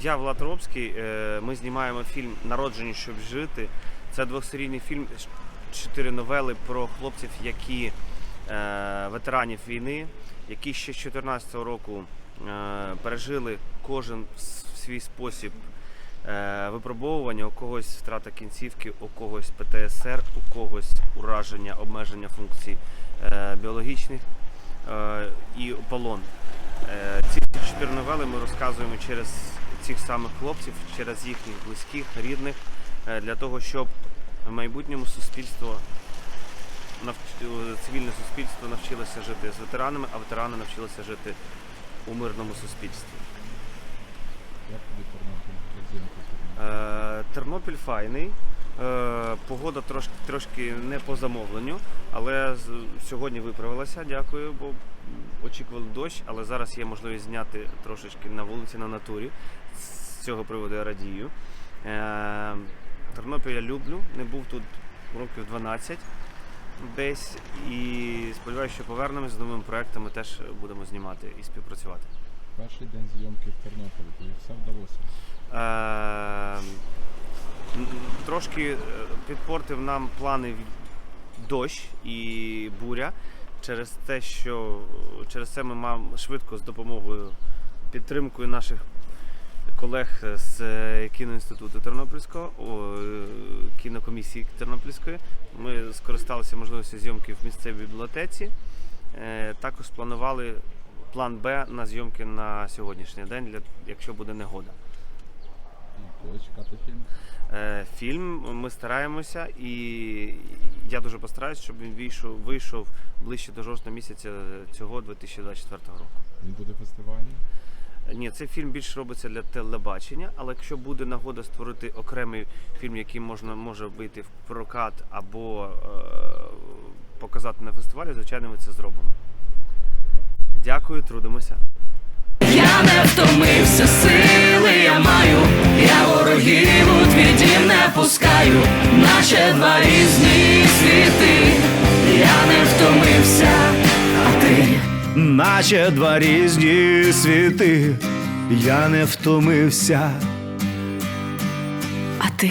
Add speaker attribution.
Speaker 1: Я Влад Робський. е, Ми знімаємо фільм Народжені, щоб жити. Це двохсерійний фільм, чотири новели про хлопців, які е, ветеранів війни, які ще з 2014 року е, пережили кожен в свій спосіб випробовування, у когось втрата кінцівки, у когось ПТСР, у когось ураження, обмеження функцій біологічних і полон. Ці новели ми розказуємо через цих самих хлопців, через їхніх близьких, рідних, е, для того, щоб в майбутньому суспільство е, цивільне суспільство навчилося жити з ветеранами, а ветерани навчилися жити у мирному суспільстві.
Speaker 2: Як тобі Тернопіль?
Speaker 1: Е, Тернопіль файний. Погода трошки, трошки не по замовленню, але сьогодні виправилася, дякую, бо очікували дощ, але зараз є можливість зняти трошечки на вулиці на натурі. З цього приводу я радію. Е, Тернопіль я люблю, не був тут років 12 десь. І сподіваюся, що повернемось з новими проектами, теж будемо знімати і співпрацювати.
Speaker 2: Перший день зйомки в Тернополі, тобі все вдалося.
Speaker 1: Е, Трошки е, підпортив нам плани дощ і буря через те, що через це ми маємо швидко з допомогою підтримкою наших колег з е, кіноінституту Тернопільського, е, кінокомісії Тернопільської. Ми скористалися можливістю зйомки в місцевій бібліотеці. Е, Також спланували план Б на зйомки на сьогоднішній день, якщо буде негода.
Speaker 2: Коли чекати фільм?
Speaker 1: Е, Фільм ми стараємося, і я дуже постараюсь, щоб він вийшов, вийшов ближче до жовтня місяця цього 2024 року.
Speaker 2: Він буде фестивальний?
Speaker 1: Ні, цей фільм більше робиться для телебачення, але якщо буде нагода створити окремий фільм, який можна може вийти в прокат або е, показати на фестивалі, звичайно, ми це зробимо. Дякую, трудимося.
Speaker 3: Я не втомився, сили я пускаю, наче два різні світи, я не втомився, а ти.
Speaker 4: Наче два різні світи, я не втомився.
Speaker 3: А ти